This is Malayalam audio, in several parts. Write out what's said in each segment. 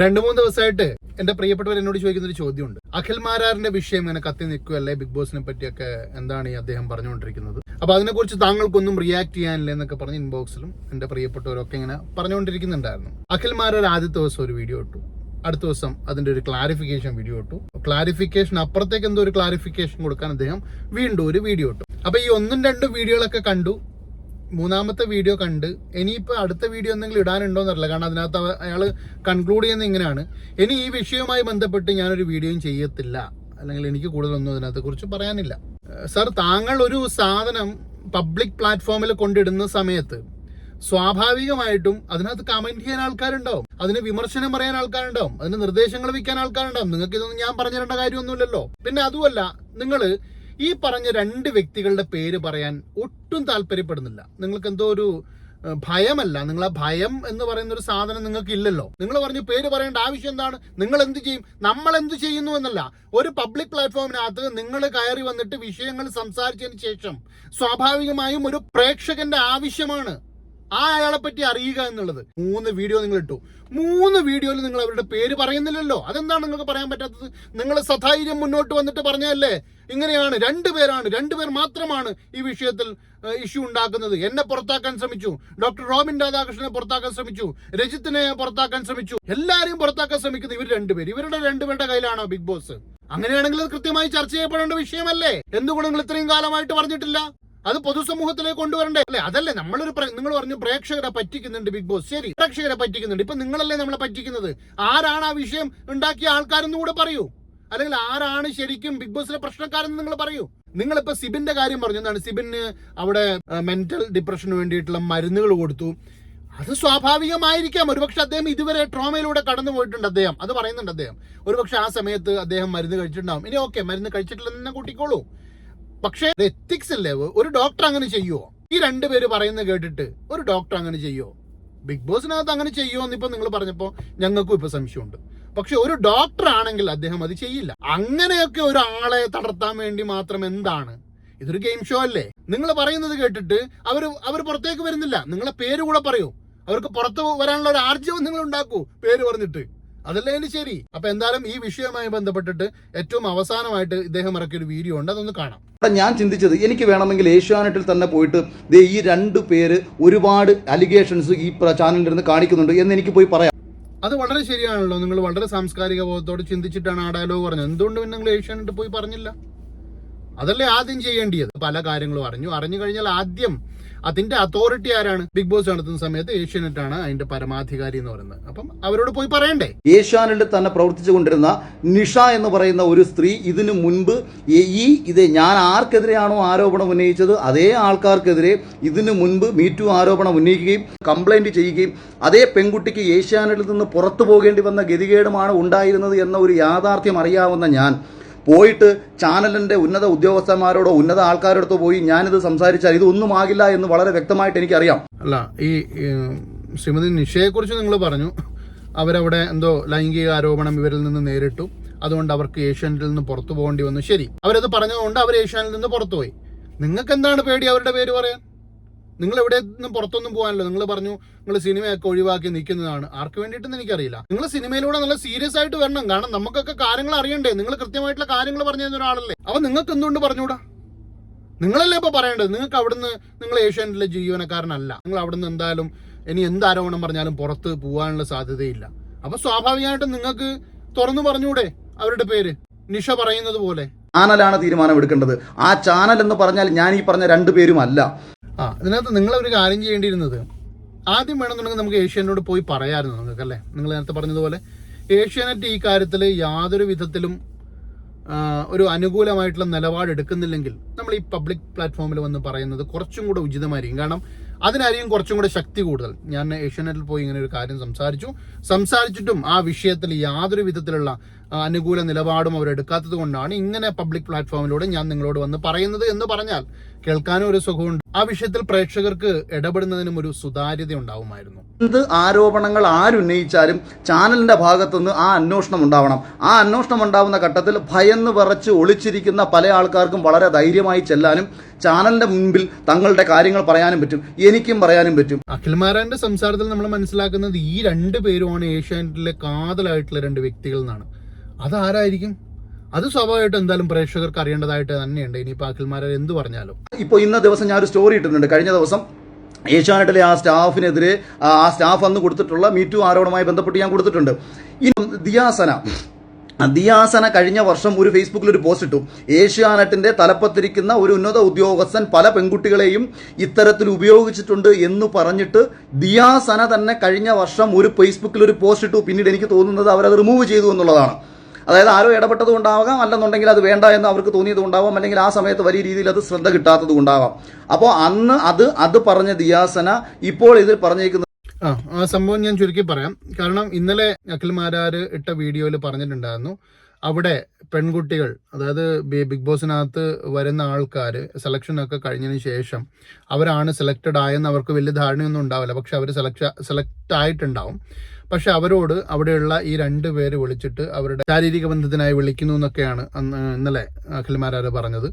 രണ്ടു മൂന്ന് ദിവസമായിട്ട് എന്റെ പ്രിയപ്പെട്ടവർ എന്നോട് ചോദിക്കുന്ന ഒരു ചോദ്യമുണ്ട്. അഖിൽ മാരാറിന്റെ വിഷയം ഇങ്ങനെ കത്തി നിൽക്കുകയല്ലേ? ബിഗ് ബോസിനെ പറ്റിയൊക്കെ എന്താണ് ഈ അദ്ദേഹം പറഞ്ഞുകൊണ്ടിരിക്കുന്നത്? അപ്പൊ അതിനെക്കുറിച്ച് താങ്കൾക്കൊന്നും റിയാക്ട് ചെയ്യാനില്ല എന്നൊക്കെ പറഞ്ഞ് ഇൻബോക്സിലും എന്റെ പ്രിയപ്പെട്ടവരൊക്കെ ഇങ്ങനെ പറഞ്ഞുകൊണ്ടിരിക്കുന്നുണ്ടായിരുന്നു. അഖിൽ മാരാർ ആദ്യത്തെ ദിവസം ഒരു വീഡിയോ ഇട്ടു. അടുത്ത ദിവസം അതിന്റെ ഒരു ക്ലാരിഫിക്കേഷൻ വീഡിയോ ഇട്ടു. ക്ലാരിഫിക്കേഷൻ അപ്പുറത്തേക്ക് എന്തോ ഒരു ക്ലാരിഫിക്കേഷൻ കൊടുക്കാൻ അദ്ദേഹം വീണ്ടും ഒരു വീഡിയോ ഇട്ടു. അപ്പൊ ഈ ഒന്നും രണ്ടും വീഡിയോകളൊക്കെ കണ്ടു. മൂന്നാമത്തെ വീഡിയോ കണ്ട് ഇനിയിപ്പോൾ അടുത്ത വീഡിയോ എന്തെങ്കിലും ഇടാനുണ്ടോ എന്നറിയില്ല. കാരണം അതിനകത്ത് അയാൾ കൺക്ലൂഡ് ചെയ്യുന്ന ഇങ്ങനെയാണ്. ഇനി ഈ വിഷയവുമായി ബന്ധപ്പെട്ട് ഞാനൊരു വീഡിയോയും ചെയ്യത്തില്ല. അല്ലെങ്കിൽ എനിക്ക് കൂടുതലൊന്നും അതിനകത്തെ കുറിച്ച് പറയാനില്ല. സർ താങ്കൾ ഒരു സാധനം പബ്ലിക് പ്ലാറ്റ്ഫോമിൽ കൊണ്ടിടുന്ന സമയത്ത് സ്വാഭാവികമായിട്ടും അതിനകത്ത് കമന്റ് ചെയ്യാൻ ആൾക്കാരുണ്ടാവും അതിന് വിമർശനം പറയാൻ ആൾക്കാരുണ്ടാവും അതിന് നിർദ്ദേശങ്ങൾ വെക്കാൻ ആൾക്കാരുണ്ടാവും നിങ്ങൾക്ക് ഇതൊന്നും ഞാൻ പറഞ്ഞു തരേണ്ട കാര്യമൊന്നുമില്ലല്ലോ. പിന്നെ അതുമല്ല നിങ്ങൾ ഈ പറഞ്ഞ രണ്ട് വ്യക്തികളുടെ പേര് പറയാൻ ഒട്ടും താല്പര്യപ്പെടുന്നില്ല. നിങ്ങൾക്ക് എന്തോ ഒരു ഭയമല്ല. നിങ്ങൾ ആ ഭയം എന്ന് പറയുന്ന ഒരു സാധനം നിങ്ങൾക്ക് ഇല്ലല്ലോ നിങ്ങൾ പറഞ്ഞു പേര് പറയേണ്ട ആവശ്യം എന്താണ്? നിങ്ങൾ എന്ത് ചെയ്യും? നമ്മൾ എന്ത് ചെയ്യുന്നു എന്നല്ല. ഒരു പബ്ലിക് പ്ലാറ്റ്ഫോമിനകത്ത് നിങ്ങൾ കയറി വന്നിട്ട് വിഷയങ്ങൾ സംസാരിച്ചതിന് ശേഷം സ്വാഭാവികമായും ഒരു പ്രേക്ഷകന്റെ ആവശ്യമാണ്. ആ അയാളെ പറ്റി അറിയുക എന്നുള്ളത്. മൂന്ന് വീഡിയോ നിങ്ങൾ ഇട്ടു മൂന്ന് വീഡിയോയിൽ നിങ്ങൾ അവരുടെ പേര് പറയുന്നില്ലല്ലോ. അതെന്താണ് നിങ്ങൾക്ക് പറയാൻ പറ്റാത്തത്? നിങ്ങൾ സധൈര്യം മുന്നോട്ട് വന്നിട്ട് പറഞ്ഞല്ലേ ഇങ്ങനെയാണ്. രണ്ടുപേരാണ് രണ്ടുപേർ മാത്രമാണ് ഈ വിഷയത്തിൽ ഇഷ്യൂ ഉണ്ടാക്കുന്നത്. എന്നെ പുറത്താക്കാൻ ശ്രമിച്ചു. ഡോക്ടർ റോബിൻ രാധാകൃഷ്ണനെ പുറത്താക്കാൻ ശ്രമിച്ചു. രജിത്തിനെ പുറത്താക്കാൻ ശ്രമിച്ചു. എല്ലാരെയും പുറത്താക്കാൻ ശ്രമിക്കുന്നത് ഇവർ രണ്ടുപേര് ഇവരുടെ രണ്ടുപേരുടെ കയ്യിലാണോ ബിഗ് ബോസ്? അങ്ങനെയാണെങ്കിൽ അത് കൃത്യമായി ചർച്ച ചെയ്യപ്പെടേണ്ട വിഷയമല്ലേ? എന്തുകൊണ്ട് നിങ്ങൾ ഇത്രയും കാലമായിട്ട് പറഞ്ഞിട്ടില്ല? അത് പൊതുസമൂഹത്തിലേക്ക് കൊണ്ടുവരണ്ടേ? അല്ലെ? അതല്ലേ നമ്മളൊരു നിങ്ങൾ പറഞ്ഞു പ്രേക്ഷകരെ പറ്റിക്കുന്നുണ്ട് ബിഗ് ബോസ്. ശരി പ്രേക്ഷകരെ പറ്റിക്കുന്നുണ്ട്. ഇപ്പൊ നിങ്ങളല്ലേ നമ്മളെ പറ്റിക്കുന്നത്? ആരാണ് ആ വിഷയം ഉണ്ടാക്കിയ ആൾക്കാരെന്ന് കൂടെ പറയൂ. അല്ലെങ്കിൽ ആരാണ് ശരിക്കും ബിഗ് ബോസിലെ പ്രശ്നക്കാരെന്ന് നിങ്ങൾ പറയൂ. നിങ്ങളിപ്പോ സിബിന്റെ കാര്യം പറഞ്ഞു. എന്താണ്? സിബിന് അവിടെ മെന്റൽ ഡിപ്രഷന് വേണ്ടിയിട്ടുള്ള മരുന്നുകൾ കൊടുത്തു. അത് സ്വാഭാവികമായിരിക്കാം. ഒരുപക്ഷെ അദ്ദേഹം ഇതുവരെ ട്രോമയിലൂടെ കടന്നു പോയിട്ടുണ്ട് അദ്ദേഹം. അത് പറയുന്നുണ്ട് അദ്ദേഹം. ഒരുപക്ഷെ ആ സമയത്ത് അദ്ദേഹം മരുന്ന് കഴിച്ചിട്ടുണ്ടാവും. ഇനി ഓക്കെ മരുന്ന് കഴിച്ചിട്ടില്ലെന്ന് തന്നെ കൂട്ടിക്കോളൂ. പക്ഷേ എത്തിക്സ് അല്ലേ ഒരു ഡോക്ടർ അങ്ങനെ ചെയ്യുമോ ഈ രണ്ടുപേര് പറയുന്നത് കേട്ടിട്ട് ഒരു ഡോക്ടർ അങ്ങനെ ചെയ്യുമോ ബിഗ് ബോസിനകത്ത് അങ്ങനെ ചെയ്യുമോ എന്നിപ്പോ നിങ്ങൾ പറഞ്ഞപ്പോ ഞങ്ങൾക്കും ഇപ്പൊ സംശയമുണ്ട്. പക്ഷെ ഒരു ഡോക്ടർ ആണെങ്കിൽ അദ്ദേഹം അത് ചെയ്യില്ല. അങ്ങനെയൊക്കെ ഒരാളെ തളർത്താൻ വേണ്ടി മാത്രം എന്താണ്? ഇതൊരു ഗെയിം ഷോ അല്ലേ? നിങ്ങൾ പറയുന്നത് കേട്ടിട്ട് അവർ അവർ പുറത്തേക്ക് വരുന്നില്ല. നിങ്ങളെ പേര് കൂടെ പറയൂ. അവർക്ക് പുറത്ത് വരാനുള്ള ഒരു ആർജവം നിങ്ങൾ ഉണ്ടാക്കൂ. പേര് പറഞ്ഞിട്ട്. അതല്ലേ അതിന് ശരി? അപ്പൊ എന്തായാലും ഈ വിഷയവുമായി ബന്ധപ്പെട്ടിട്ട് ഏറ്റവും അവസാനമായിട്ട് ഇദ്ദേഹം ഇറക്കിയ ഒരു വീഡിയോ ഉണ്ട് അതൊന്ന് കാണാം. അവിടെ ഞാൻ ചിന്തിച്ചത് എനിക്ക് വേണമെങ്കിൽ ഏഷ്യാനെറ്റിൽ തന്നെ പോയിട്ട് ദേ ഈ രണ്ട് പേര് ഒരുപാട് അലിഗേഷൻസ് ഈ നിന്ന് കാണിക്കുന്നുണ്ട് എന്ന് എനിക്ക് പോയി പറയാം. അത് വളരെ ശരിയാണല്ലോ. നിങ്ങൾ വളരെ സാംസ്കാരിക ബോധത്തോട് ചിന്തിച്ചിട്ടാണ് ആ ഡയലോഗ് പറഞ്ഞത്. എന്തുകൊണ്ട് പിന്നെ നിങ്ങൾ ഏഷ്യാനെറ്റ് പോയി പറഞ്ഞില്ല? അതല്ലേ ആദ്യം ചെയ്യേണ്ടിയത്? പല കാര്യങ്ങളും അറിഞ്ഞു. അറിഞ്ഞു കഴിഞ്ഞാൽ ആദ്യം അതിന്റെ അതോറിറ്റി ആരാണ്? ബിഗ് ബോസ് നടത്തുന്ന സമയത്ത് ഏഷ്യാനെറ്റ് ആണ് അതിന്റെ പരമാധികാരി എന്ന് പറയുന്നത്. അപ്പം അവരോട് പോയി പറയണ്ടേ? ഏഷ്യാനെറ്റിൽ തന്നെ പ്രവർത്തിച്ചു കൊണ്ടിരുന്ന നിഷ എന്ന് പറയുന്ന ഒരു സ്ത്രീ ഇതിനു മുൻപ് ഈ ഇത് ഞാൻ ആർക്കെതിരെയാണോ ആരോപണം ഉന്നയിച്ചത് അതേ ആൾക്കാർക്കെതിരെ ഇതിനു മുൻപ് മീറ്റു ആരോപണം ഉന്നയിക്കുകയും കംപ്ലൈന്റ് ചെയ്യുകയും അതേ പെൺകുട്ടിക്ക് ഏഷ്യാനെറ്റിൽ നിന്ന് പുറത്തു പോകേണ്ടി വന്ന ഗതികേടുമാണ് ഉണ്ടായിരുന്നത് എന്ന ഒരു യാഥാർത്ഥ്യം അറിയാവുന്ന ഞാൻ പോയിട്ട് ചാനലിന്റെ ഉന്നത ഉദ്യോഗസ്ഥന്മാരോടോ ഉന്നത ആൾക്കാരോടോ പോയി ഞാനിത് സംസാരിച്ചാൽ ഇതൊന്നും ആകില്ല എന്ന് വളരെ വ്യക്തമായിട്ട് എനിക്കറിയാം. അല്ല ഈ ശ്രീമതി നിഷയെക്കുറിച്ച് നിങ്ങൾ പറഞ്ഞു. അവരവിടെ എന്തോ ലൈംഗിക ആരോപണം ഇവരിൽ നിന്ന് നേരിട്ടു. അതുകൊണ്ട് അവർക്ക് ഏഷ്യാനെറ്റിൽ നിന്ന് പുറത്തു പോകേണ്ടി വന്നു. ശരി അവരത് പറഞ്ഞതുകൊണ്ട് അവർ ഏഷ്യാനിൽ നിന്ന് പുറത്തുപോയി. നിങ്ങൾക്ക് എന്താണ് പേടി അവരുടെ പേര് പറയാൻ? നിങ്ങൾ എവിടെ നിന്നും പുറത്തൊന്നും പോകാനല്ലോ. നിങ്ങൾ പറഞ്ഞു നിങ്ങൾ സിനിമയൊക്കെ ഒഴിവാക്കി നിൽക്കുന്നതാണ്. ആർക്ക് വേണ്ടിയിട്ടെന്ന് എനിക്കറിയില്ല. നിങ്ങൾ സിനിമയിലൂടെ നല്ല സീരിയസ് ആയിട്ട് വരണം. കാരണം നമുക്കൊക്കെ കാര്യങ്ങൾ അറിയണ്ടേ. നിങ്ങൾ കൃത്യമായിട്ടുള്ള കാര്യങ്ങൾ പറഞ്ഞു തരുന്ന ഒരാളല്ലേ. അപ്പൊ നിങ്ങൾക്ക് എന്തുകൊണ്ട് പറഞ്ഞുകൂടാ നിങ്ങളല്ലേ ഇപ്പൊ പറയേണ്ടത്? നിങ്ങൾക്ക് അവിടുന്ന് നിങ്ങൾ ഏഷ്യാനെറ്റിലെ ജീവനക്കാരനല്ല. നിങ്ങൾ അവിടുന്ന് എന്തായാലും ഇനി എന്ത് ആരോപണം പറഞ്ഞാലും പുറത്ത് പോകാനുള്ള സാധ്യതയില്ല. അപ്പൊ സ്വാഭാവികമായിട്ടും നിങ്ങൾക്ക് തുറന്നു പറഞ്ഞൂടെ അവരുടെ പേര്? നിഷ പറയുന്നത് പോലെ. ചാനലാണ് തീരുമാനം എടുക്കേണ്ടത് ആ ചാനൽ എന്ന് പറഞ്ഞാൽ ഞാൻ ഈ പറഞ്ഞ രണ്ടു പേരുമല്ല. ആ ഇതിനകത്ത് നിങ്ങളൊരു കാര്യം ചെയ്യേണ്ടിയിരുന്നത്. ആദ്യം വേണമെന്നുണ്ടെങ്കിൽ നമുക്ക് ഏഷ്യാനോട് പോയി പറയാമായിരുന്നു നിങ്ങൾക്ക് അല്ലേ? നിങ്ങൾ നേരത്തെ പറഞ്ഞതുപോലെ ഏഷ്യാനെറ്റ് ഈ കാര്യത്തിൽ യാതൊരു വിധത്തിലും ഒരു അനുകൂലമായിട്ടുള്ള നിലപാട് എടുക്കുന്നില്ലെങ്കിൽ നമ്മൾ ഈ പബ്ലിക് പ്ലാറ്റ്ഫോമിൽ വന്ന് പറയുന്നത് കുറച്ചും കൂടെ ഉചിതമായിരിക്കും. കാരണം അതിനായിരിക്കും കുറച്ചും കൂടെ ശക്തി കൂടുതൽ. ഞാൻ ഏഷ്യാനെറ്റിൽ പോയി ഇങ്ങനെ ഒരു കാര്യം സംസാരിച്ചു. സംസാരിച്ചിട്ടും ആ വിഷയത്തിൽ യാതൊരു വിധത്തിലുള്ള അനുകൂല നിലപാടും അവരെടുക്കാത്തത് കൊണ്ടാണ് ഇങ്ങനെ പബ്ലിക് പ്ലാറ്റ്ഫോമിലൂടെ ഞാൻ നിങ്ങളോട് വന്ന് പറയുന്നത് എന്ന് പറഞ്ഞാൽ കേൾക്കാനും ഒരു സുഖമുണ്ട്. ആ വിഷയത്തിൽ പ്രേക്ഷകർക്ക് ഇടപെടുന്നതിനും ഒരു സുതാര്യത ഉണ്ടാവുമായിരുന്നു. എന്ത് ആരോപണങ്ങൾ ആരുന്നയിച്ചാലും ചാനലിന്റെ ഭാഗത്തുനിന്ന് ആ അന്വേഷണം ഉണ്ടാവണം. ആ അന്വേഷണം ഉണ്ടാവുന്ന ഘട്ടത്തിൽ ഭയന്ന് വിറച്ച് ഒളിച്ചിരിക്കുന്ന പല ആൾക്കാർക്കും വളരെ ധൈര്യമായി ചെല്ലാനും ചാനലിന്റെ മുമ്പിൽ തങ്ങളുടെ കാര്യങ്ങൾ പറയാനും പറ്റും. എനിക്കും പറയാനും പറ്റും. അഖിൽമാരാന്റെ സംസാരത്തിൽ നമ്മൾ മനസ്സിലാക്കുന്നത് ഈ രണ്ട് പേരുമാണ് ഏഷ്യാനെറ്റിലെ കാതലായിട്ടുള്ള രണ്ട് വ്യക്തികൾ എന്നാണ് അതാരായിരിക്കും? അത് സ്വാഭാവികമായിട്ട് എന്തായാലും പ്രേക്ഷകർക്ക് അറിയേണ്ടതായിട്ട് തന്നെയുണ്ട്. ഇനിയിപ്പോൾ പാക്കിൽമാരെ എന്ത് പറഞ്ഞാലും. ഇപ്പോൾ ഇന്ന ദിവസം ഞാൻ ഒരു സ്റ്റോറി ഇട്ടിട്ടുണ്ട്. കഴിഞ്ഞ ദിവസം ഏഷ്യാനെറ്റിലെ ആ സ്റ്റാഫിനെതിരെ ആ സ്റ്റാഫ് അന്ന് കൊടുത്തിട്ടുള്ള മീറ്റു ആരോപണവുമായി ബന്ധപ്പെട്ട് ഞാൻ കൊടുത്തിട്ടുണ്ട്. ഇനി ദിയാസന. ദിയാസന കഴിഞ്ഞ വർഷം ഒരു ഫേസ്ബുക്കിൽ ഒരു പോസ്റ്റ് ഇട്ടു. ഏഷ്യാനെറ്റിന്റെ തലപ്പത്തിരിക്കുന്ന ഒരു ഉന്നത ഉദ്യോഗസ്ഥൻ പല പെൺകുട്ടികളെയും ഇത്തരത്തിൽ ഉപയോഗിച്ചിട്ടുണ്ട് എന്ന് പറഞ്ഞിട്ട് ദിയാസന തന്നെ കഴിഞ്ഞ വർഷം ഒരു ഫേസ്ബുക്കിൽ ഒരു പോസ്റ്റ് ഇട്ടു. പിന്നീട് എനിക്ക് തോന്നുന്നത് അവരത് റിമൂവ് ചെയ്തു എന്നുള്ളതാണ്. അതായത് ആരോ ഇടപെട്ടത് കൊണ്ടാവാം അല്ലെന്നുണ്ടെങ്കിൽ അത് വേണ്ട എന്ന് അവർക്ക് തോന്നിയത് അല്ലെങ്കിൽ ആ സമയത്ത് വലിയ രീതിയിൽ അത് ശ്രദ്ധ കിട്ടാത്തത് കൊണ്ടാവാം. അപ്പോൾ അന്ന് അത് അത് പറഞ്ഞ ദിയാസന ഇപ്പോൾ ഇതിൽ പറഞ്ഞേക്കുന്നത് ആ ആ സംഭവം ഞാൻ ചുരുക്കി പറയാം. കാരണം ഇന്നലെ അഖിൽമാരാര് ഇട്ട വീഡിയോയിൽ പറഞ്ഞിട്ടുണ്ടായിരുന്നു. അവിടെ പെൺകുട്ടികൾ അതായത് ബിഗ് ബോസിനകത്ത് വരുന്ന ആൾക്കാർ സെലക്ഷനൊക്കെ കഴിഞ്ഞതിന് ശേഷം അവരാണ് സെലക്റ്റഡ് ആയെന്ന് അവർക്ക് വലിയ ധാരണയൊന്നും ഉണ്ടാവില്ല. പക്ഷെ അവർ സെലക്ട് സെലക്ട് ആയിട്ടുണ്ടാവും. പക്ഷെ അവരോട് അവിടെയുള്ള ഈ രണ്ട് പേര് വിളിച്ചിട്ട് അവരുടെ ശാരീരിക ബന്ധത്തിനായി വിളിക്കുന്നു എന്നൊക്കെയാണ് അന്ന് ഇന്നലെ അഖിൽമാരാര് പറഞ്ഞത്.